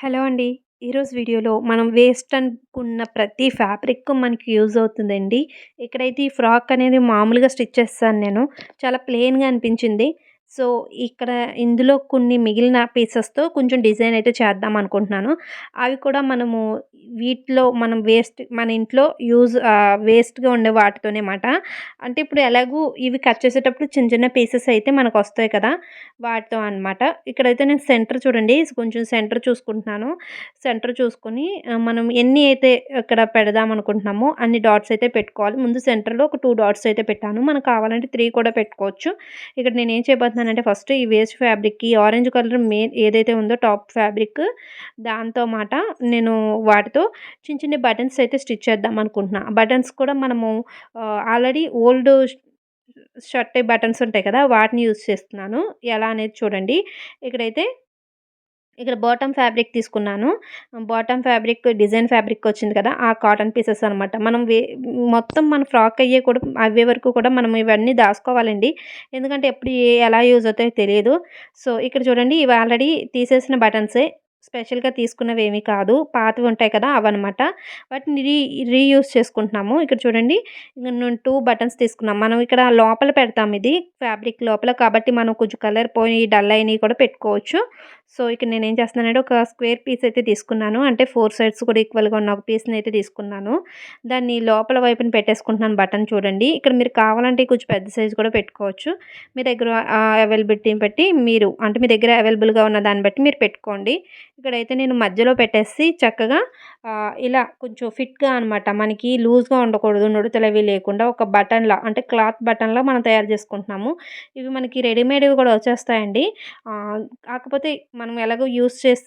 Hello అండి. ఈరోజు వీడియోలో మనం వేస్ట్ అనుకున్న ప్రతి ఫ్యాబ్రిక్ మనకి యూజ్ అవుతుందండి. ఇక్కడైతే ఈ ఫ్రాక్ అనేది మామూలుగా స్టిచ్ చేస్తాను నేను. చాలా ప్లెయిన్‌గా అనిపించింది. సో, ఇక్కడ ఇందులో కొన్ని మిగిలిన పీసెస్‌తో కొంచెం డిజైన్ అయితే చేద్దాం అనుకుంటున్నాను. అవి కూడా మనము వీటిలో మనం వేస్ట్ మన ఇంట్లో యూజ్ వేస్ట్‌గా ఉండే వాటితోనే మాట. అంటే ఇప్పుడు ఎలాగూ ఇవి కట్ చేసేటప్పుడు చిన్న చిన్న పీసెస్ అయితే మనకు వస్తాయి కదా! వాటితో అనమాట. ఇక్కడైతే నేను సెంటర్ చూడండి కొంచెం సెంటర్ చూసుకుంటున్నాను. సెంటర్ చూసుకొని మనం ఎన్ని అయితే ఇక్కడ పెడదాం అనుకుంటున్నామో అన్ని డాట్స్ అయితే పెట్టుకోవాలి. ముందు సెంటర్‌లో ఒక టూ డాట్స్ అయితే పెట్టాను. మనకు కావాలంటే త్రీ కూడా పెట్టుకోవచ్చు. ఇక్కడ నేనేం చేయబోతున్నానంటే ఫస్ట్ ఈ వేస్ట్ ఫ్యాబ్రిక్‌కి ఆరెంజ్ కలర్ మెయిన్ ఏదైతే ఉందో టాప్ ఫ్యాబ్రిక్ దాంతో మాట నేను వాటితో చిన్న చిన్న బటన్స్ అయితే స్టిచ్ చేద్దాం అనుకుంటున్నా. బటన్స్ కూడా మనము ఆల్రెడీ ఓల్డ్ షర్ట్ బటన్స్ ఉంటాయి కదా! వాటిని యూజ్ చేస్తున్నాను. ఎలా అనేది చూడండి. ఇక్కడైతే ఇక్కడ బాటమ్ ఫ్యాబ్రిక్ తీసుకున్నాను. బాటమ్ ఫ్యాబ్రిక్ డిజైన్ ఫ్యాబ్రిక్ వచ్చింది కదా! ఆ కాటన్ పీసెస్ అనమాట. మనం వే మొత్తం మన ఫ్రాక్ అయ్యే కూడా అవే వరకు కూడా మనం ఇవన్నీ దాచుకోవాలండి ఎందుకంటే ఎప్పుడు ఎలా యూజ్ అవుతాయో తెలియదు. సో, ఇక్కడ చూడండి ఇవి ఆల్రెడీ తీసేసిన బటన్సే. స్పెషల్‌గా తీసుకున్నవి ఏమీ కాదు. పాతవి ఉంటాయి కదా! అవన్నమాట. వాటిని రీ రీయూజ్ చేసుకుంటున్నాము. ఇక్కడ చూడండి నేను టూ బటన్స్ తీసుకున్నాం. మనం ఇక్కడ లోపల పెడతాం ఇది ఫ్యాబ్రిక్ లోపల కాబట్టి మనం కొంచెం కలర్ పోయి డల్ అయినవి కూడా పెట్టుకోవచ్చు. సో, ఇక్కడ నేనేం చేస్తున్నానంటే ఒక స్క్వేర్ పీస్ అయితే తీసుకున్నాను. అంటే ఫోర్ సైడ్స్ కూడా ఈక్వల్‌గా ఉన్న ఒక పీస్‌ని అయితే తీసుకున్నాను. దాన్ని లోపల వైపున పెట్టేసుకుంటున్నాను బటన్ చూడండి. ఇక్కడ మీరు కావాలంటే కొంచెం పెద్ద సైజ్ కూడా పెట్టుకోవచ్చు. మీ దగ్గర అవైలబిలిటీని బట్టి మీరు అంటే మీ దగ్గర అవైలబుల్‌గా ఉన్న దాన్ని బట్టి మీరు పెట్టుకోండి. ఇక్కడైతే నేను మధ్యలో పెట్టేసి చక్కగా ఇలా కొంచెం ఫిట్‌గా అనమాట. మనకి లూజ్‌గా ఉండకూడదు. నుడతలవి లేకుండా ఒక బటన్‌లా అంటే క్లాత్ బటన్‌లా మనం తయారు చేసుకుంటున్నాము. ఇవి మనకి రెడీమేడ్‌వి కూడా వచ్చేస్తాయండి. కాకపోతే మనం ఎలాగో యూజ్ చేసి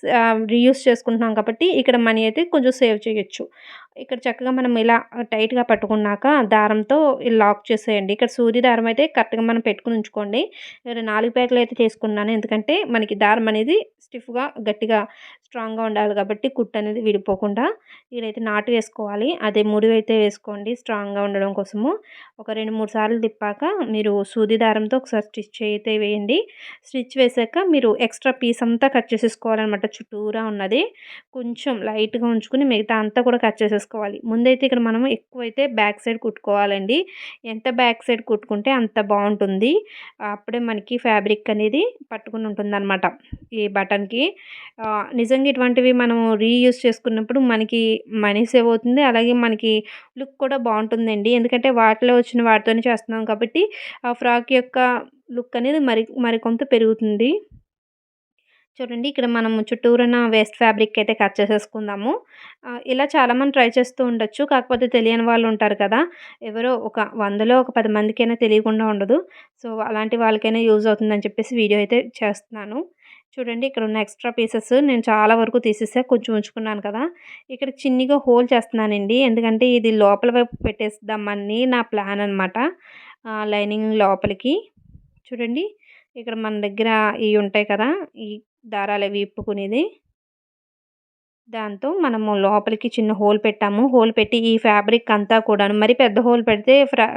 రీయూస్ చేసుకుంటున్నాం కాబట్టి ఇక్కడ మనీ అయితే కొంచెం సేవ్ చేయొచ్చు. ఇక్కడ చక్కగా మనం ఇలా టైట్‌గా పట్టుకున్నాక దారంతో లాక్ చేసేయండి. ఇక్కడ సూది దారం అయితే కరెక్ట్‌గా మనం పెట్టుకుని ఉంచుకోండి. ఇక్కడ 4 ప్యాకులు అయితే చేసుకున్నాను ఎందుకంటే మనకి దారం అనేది స్టిఫ్‌గా గట్టిగా స్ట్రాంగ్‌గా ఉండాలి కాబట్టి కుట్టు అనేది విడిపోకుండా ఇదైతే నాటు వేసుకోవాలి. అదే ముడివైతే వేసుకోండి స్ట్రాంగ్‌గా ఉండడం కోసము. ఒక 2, 3 సార్లు తిప్పాక మీరు సూది దారంతో ఒకసారి స్టిచ్ అయితే వేయండి. స్టిచ్ వేసాక మీరు ఎక్స్ట్రా పీస్ అంతా కట్ చేసేసుకోవాలన్నమాట చుట్టూరా ఉన్నది. కొంచెం లైట్‌గా ఉంచుకొని మిగతా అంతా కూడా కట్ చేసేసుకోవాలి. ముందైతే ఇక్కడ మనం ఎక్కువైతే బ్యాక్ సైడ్ కుట్టుకోవాలండి. ఎంత బ్యాక్ సైడ్ కుట్టుకుంటే అంత బాగుంటుంది అప్పుడే మనకి ఫ్యాబ్రిక్ అనేది పట్టుకుని ఉంటుంది అనమాట ఈ బటన్‌కి. నిజంగా ఇటువంటివి మనం రీయూజ్ చేసుకున్నప్పుడు మనకి మనీ సేవ్ అవుతుంది. అలాగే మనకి లుక్ కూడా బాగుంటుందండి ఎందుకంటే వాటిలో వచ్చిన వాటితోనే చేస్తున్నాం కాబట్టి ఆ ఫ్రాక్ యొక్క లుక్ అనేది మరి మరికొంత పెరుగుతుంది. చూడండి ఇక్కడ మనము చుట్టూరున వేస్ట్ ఫ్యాబ్రిక్ అయితే కట్ చేసేసుకుందాము. ఇలా చాలామంది ట్రై చేస్తూ ఉండొచ్చు. కాకపోతే తెలియని వాళ్ళు ఉంటారు కదా! ఎవరో ఒక వందలో ఒక పది మందికైనా తెలియకుండా ఉండదు. సో, అలాంటి వాళ్ళకైనా యూజ్ అవుతుందని చెప్పేసి వీడియో అయితే చేస్తున్నాను. చూడండి ఇక్కడ ఉన్న ఎక్స్ట్రా పీసెస్ నేను చాలా వరకు తీసేసా. కొంచెం ఉంచుకున్నాను కదా! ఇక్కడ చిన్నిగా హోల్ చేస్తున్నానండి. ఎందుకంటే ఇది లోపల వైపు పెట్టేద్దామని నా ప్లాన్ అనమాట. లైనింగ్ లోపలికి. చూడండి ఇక్కడ మన దగ్గర ఇవి ఉంటాయి కదా! ఈ దారాలు అవి ఇప్పుకునేది. దాంతో మనము లోపలికి చిన్న హోల్ పెట్టాము. హోల్ పెట్టి ఈ ఫ్యాబ్రిక్ అంతా కూడాను మరి పెద్ద హోల్ పెడితే ఫ్రా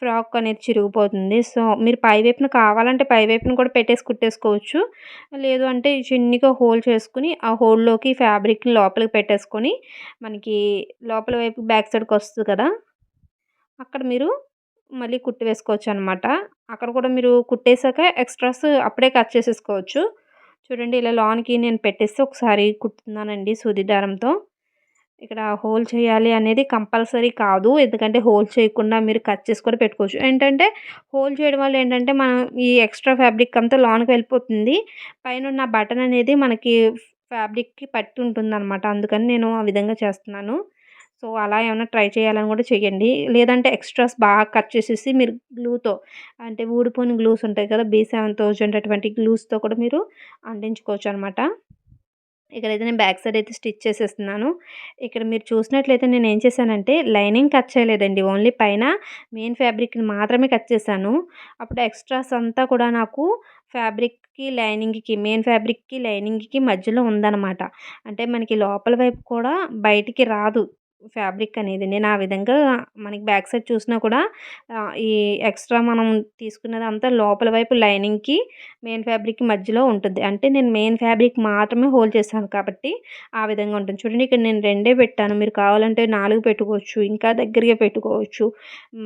ఫ్రాక్ అనేది చిరిగిపోతుంది. సో, మీరు పై వైపున కావాలంటే పై వైపున కూడా పెట్టేసి కుట్టేసుకోవచ్చు. లేదు అంటే చిన్నిగా హోల్ చేసుకుని ఆ హోల్‌లోకి ఫ్యాబ్రిక్‌ని లోపలికి పెట్టేసుకొని మనకి లోపల వైపు బ్యాక్ సైడ్‌కి వస్తుంది కదా! అక్కడ మీరు మళ్ళీ కుట్టు వేసుకోవచ్చనమాట. అక్కడ కూడా మీరు కుట్టేసాక ఎక్స్ట్రాస్ అప్పుడే కట్ చేసేసుకోవచ్చు. చూడండి ఇలా లాన్కి నేను పెట్టేసి ఒకసారి కుట్టుతున్నానండి సూది దారంతో. ఇక్కడ హోల్ చేయాలి అనేది కంపల్సరీ కాదు. ఎందుకంటే హోల్ చేయకుండా మీరు కట్ చేసి కూడా పెట్టుకోవచ్చు. ఏంటంటే హోల్ చేయడం వల్ల ఏంటంటే మనం ఈ ఎక్స్ట్రా ఫ్యాబ్రిక్ అంతా లాన్కి వెళ్ళిపోతుంది. పైనున్న బటన్ అనేది మనకి ఫ్యాబ్రిక్‌కి పట్టి ఉంటుంది అనమాట అందుకని నేను ఆ విధంగా చేస్తున్నాను. సో, అలా ఏమైనా ట్రై చేయాలని కూడా చేయండి. లేదంటే ఎక్స్ట్రాస్ బాగా కట్ చేసేసి మీరు గ్లూతో అంటే ఊడిపోయిన గ్లూస్ ఉంటాయి కదా! బీ7000 అటువంటి గ్లూస్‌తో కూడా మీరు అంటించుకోవచ్చు అనమాట ఇక్కడ ఇక్కడైతే నేను బ్యాక్ సైడ్ అయితే స్టిచ్ చేసేస్తున్నాను. ఇక్కడ మీరు చూసినట్లయితే నేను ఏం చేశానంటే లైనింగ్ కట్ చేయలేదండి. ఓన్లీ పైన మెయిన్ ఫ్యాబ్రిక్‌ని మాత్రమే కట్ చేశాను. అప్పుడు ఎక్స్ట్రాస్ అంతా కూడా నాకు ఫ్యాబ్రిక్‌కి, లైనింగ్‌కి మెయిన్ ఫ్యాబ్రిక్‌కి, లైనింగ్‌కి మధ్యలో ఉందనమాట. అంటే మనకి లోపల వైపు కూడా బయటికి రాదు. ఫ్యాబ్రిక్ అనేది నేను ఆ విధంగా మనకి బ్యాక్ సైడ్ చూసినా కూడా ఈ ఎక్స్ట్రా మనం తీసుకున్నదంతా లోపల వైపు లైనింగ్‌కి మెయిన్ ఫ్యాబ్రిక్ మధ్యలో ఉంటుంది. అంటే నేను మెయిన్ ఫ్యాబ్రిక్ మాత్రమే హోల్డ్ చేశాను కాబట్టి ఆ విధంగా ఉంటుంది. చూడండి ఇక్కడ నేను రెండే పెట్టాను. మీరు కావాలంటే నాలుగు పెట్టుకోవచ్చు. ఇంకా దగ్గరగా పెట్టుకోవచ్చు.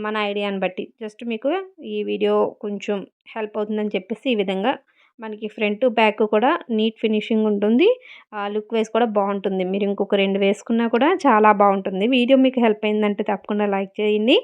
మన ఐడియాని బట్టి. జస్ట్ మీకు ఈ వీడియో కొంచెం హెల్ప్ అవుతుందని చెప్పేసి ఈ విధంగా మనకి ఫ్రంట్, బ్యాక్ కూడా నీట్ ఫినిషింగ్ ఉంటుంది. లుక్ వైజ్ కూడా బాగుంటుంది మీరు ఇంకొక రెండు వేసుకున్నా కూడా చాలా బాగుంటుంది వీడియో మీకు హెల్ప్ అయిందంటే తప్పకుండా లైక్ చేయండి.